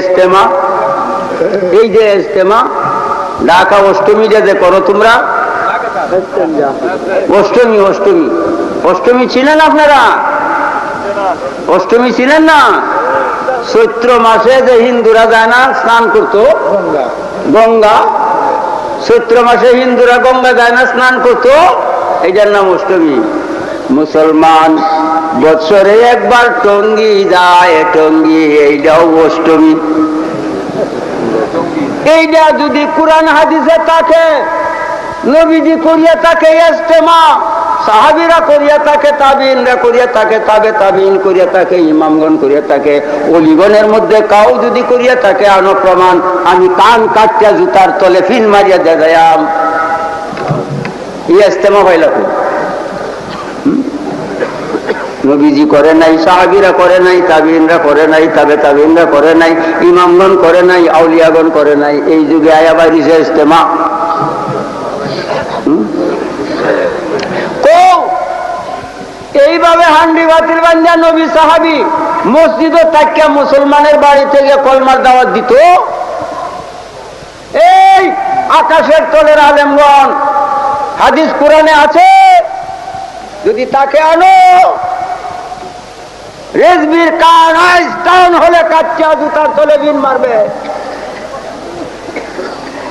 ইস্তেমা এই যে ইস্তেমা ঢাকা অষ্টমী যে যে করো তোমরা? অষ্টমী অষ্টমী। অষ্টমী ছিলেন আপনারা? অষ্টমী ছিলেন না? চৈত্র মাসে যে হিন্দুরা যায় না স্নান করতো? গঙ্গা। চৈত্র মাসে হিন্দুরা গঙ্গা যায় না স্নান করতো? এইটার নাম অষ্টমী। মুসলমান, বৎসরে একবার টঙ্গি যায়, টঙ্গি এইটাও অষ্টমী। এইটা যদি কোরআন হাদিসে থাকে, নবীজি করিয়া থাকে ইস্তেমা সাহাবিরা করিয়া থাকে তাবিনরা করিয়া থাকে, তাবে তাবিন করিয়া থাকে, ইমামগণ করিয়া থাকে, অলিগণের মধ্যে কাউ যদি করিয়া থাকে আনো প্রমাণ আমি কান কাটিয়া জুতার তলে ফিন মারিয়া দেখায়াম ইস্তেমা হইল। নবীজি করে নাই, সাহাবিরা করে নাই তাবিনরা করে নাই, তাবে তাবিনরা করে নাই, ইমামগণ করে নাই, আউলিয়াগণ করে নাই। এই যুগে আয়া বাইরিছে ইস্তেমা এইভাবে হান্ডি বাতিল বান্ধা নবী সাহাবি মসজিদ তাকিয়া মুসলমানের বাড়ি থেকে কলমার দাওয়াত দিত? এই আকাশের তলের আলেমগণ, হাদিস কোরআনে আছে? যদি তাকে আনো রেজবির আইস্টান হলে কাচ্চা জুতার তলে বিন মারবে।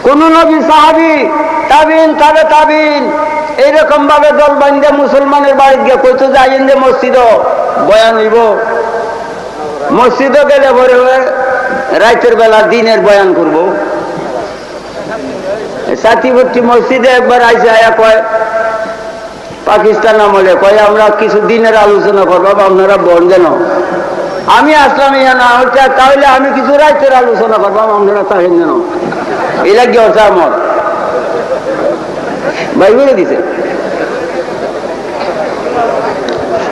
কোন নবী, সাহাবি, তাবিন, তাবে তাবিন, এইরকম ভাবে দল বান্ধে মুসলমানের বাড়ি গিয়ে কইতো যাইন যে মসজিদ, বয়ান হইব। মসজিদ গেলে ভরে রাতের বেলা দিনের বয়ান করব। সাথীভর্তি মসজিদে একবার আইসে আয়া কয় পাকিস্তান আমলে কয়, আমরা কিছু দিনের আলোচনা করব আপনারা বন যেন। আমি আসলাম ইয়া না হচ্ছে তাহলে আমি কিছু রাইতের আলোচনা করব আপনারা থাকেন যেন। এই লাগে হচ্ছে আমার। ভাই, বলে দিছে।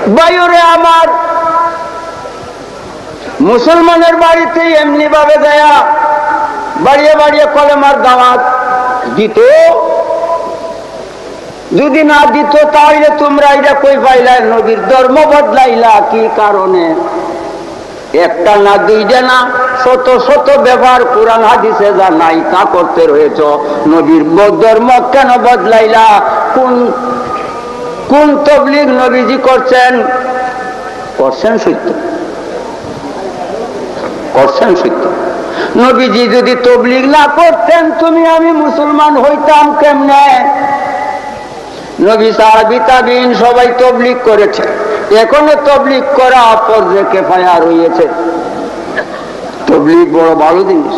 বায়ুরে আমার, মুসলমানের বাড়িতে এমনি ভাবে দেয়া, বাড়িয়ে বাড়িয়ে কলেমার দাওয়াত দিত। যদি না দিত তাহলে তোমরা এটা কই পাইলা? নবীর ধর্ম বদলাইলা কি কারণে? একটা না দুইটা না, শত শত ব্যবহার কোরআন হাদিসে যা নাই তা করতে রয়েছ। নবীর ধর্ম কেন বদলাইলা? কোন কোন তবলিগ নবীজি করছেন? করছেন সত্য। করছেন সত্য। নবীজি যদি তবলিগ না করতেন, তুমি আমি মুসলমান হইতাম কেমনে? নবী সাহাবি তাবিন সবাই তবলিক করেছে। এখনও তবলিক করা পর্যায়ে কেফায়া রয়েছে। তবলিক বড় ভালো জিনিস।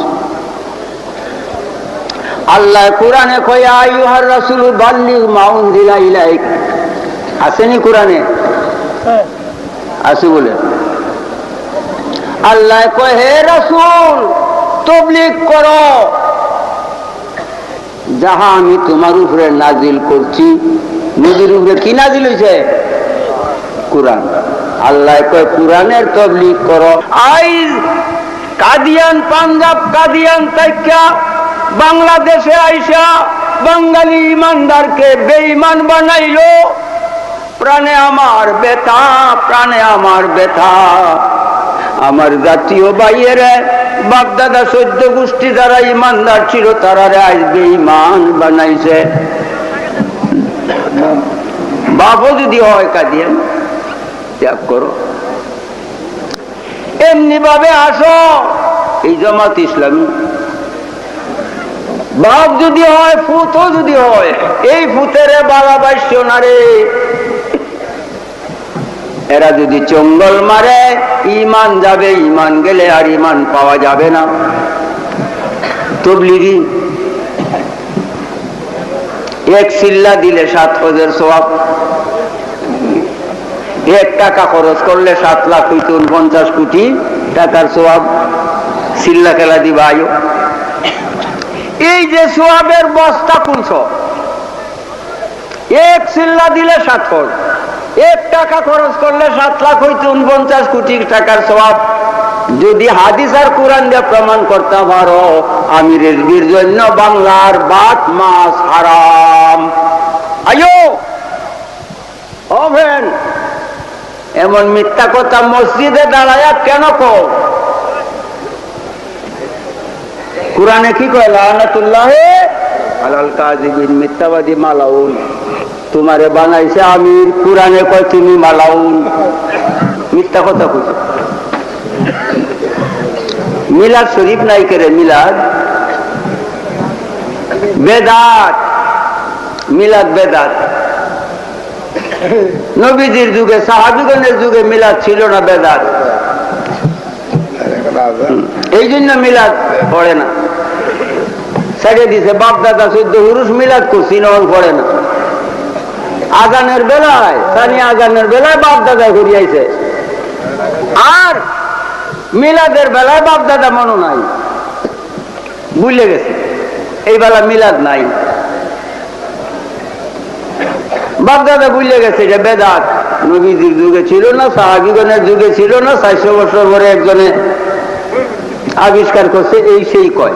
আল্লাহ কোরআনে কয়া রাসূল বাল্লিগ মাউন দিলা ইলাইক। আসেনি কোরআনে? আছে বলে। আল্লাহ কয়, হে রাসূল তবলিক করো। যাহা আমি তোমার উপরে নাজিল করছি নদীর উপরে কি নাজিল হয়েছে কোরআন। আল্লাহ কয়, কোরআনের তবলিগ করো। আইজ কাদিয়ান, পাঞ্জাব কাদিয়ান তাইকা বাংলাদেশে আইসা বাঙালি ইমানদারকে বেঈমান বানাইলো। প্রাণে আমার বেতা প্রাণে আমার বেথা আমার জাতীয় বাইয়েরে বাপদাদা সদ্য গোষ্ঠী যারা ইমানদার ছিল, তারা আসবে ইমান বানাইছে। বাপও যদি হয় কাঁদিয়েন ত্যাগ করো। এমনি ভাবে আসো, এই জামাত ইসলামী। বাপ যদি হয় ফুতও যদি হয়, এই ফুতেরে বাবা বাইশ না রে। এরা যদি চঙ্গল মারে ইমান যাবে ইমান গেলে আর ইমান পাওয়া যাবে না। তবলিগি, এক সিল্লা দিলে সাত হাজার সোয়াব এক টাকা খরচ করলে সাত লাখ হইতো পঞ্চাশ কোটি টাকার সোয়াব সিল্লা খেলা দিবা, আয়ো। এই যে সোয়াবের বস্তা কোনছ এক সিল্লা দিলে সাত ফল এক টাকা খরচ করলে সাত লাখ হইতে উনপঞ্চাশ কোটি টাকার সবাব যদি হাদিস আর কোরআন দিয়ে প্রমাণ করতে পারো আমি রেজবির জন্য বাংলার বাত মাস হারাম। আয়ো! ওভেন এমন মিথ্যা কথা মসজিদে দাঁড়ায়া কেন কো কোরআনে কি কয়, লানাতুল্লাহ আলাল কাযিবিন, মিথ্যাবাদী মালাউন। তোমারে বানাইছে আমির, কোরআনে কয় তুমি মালাউন। মিথ্যা কথা কইছে। মিলাদ শরীফ নাই করে মিলাদ? বেদাত। মিলাদ বেদাত। নবীজির যুগে, সাহাবিগণের যুগে মিলাদ ছিল না বেদাত। এই জন্য মিলাদ পড়ে না। ছেড়ে দিছে, বাপ দাদা চোদ্দ পুরুষ মিলাদ করছি নন পড়ে না। আগানের বেলায়, সানি আগানের বেলায় বাপ দাদা ঘুরিয়াইছে আর মিলাদের বেলায় বাপ দাদা মনো নাই। ভুলে গেছে। এই বেলা মিলাদ নাই। বাপ দাদা ভুলে গেছে যে বেদাত। নবীজির যুগে ছিল না, সাহাবিগণের যুগে ছিল না, চারশো বছর পরে একজনে আবিষ্কার করছে, এই সেই কয়।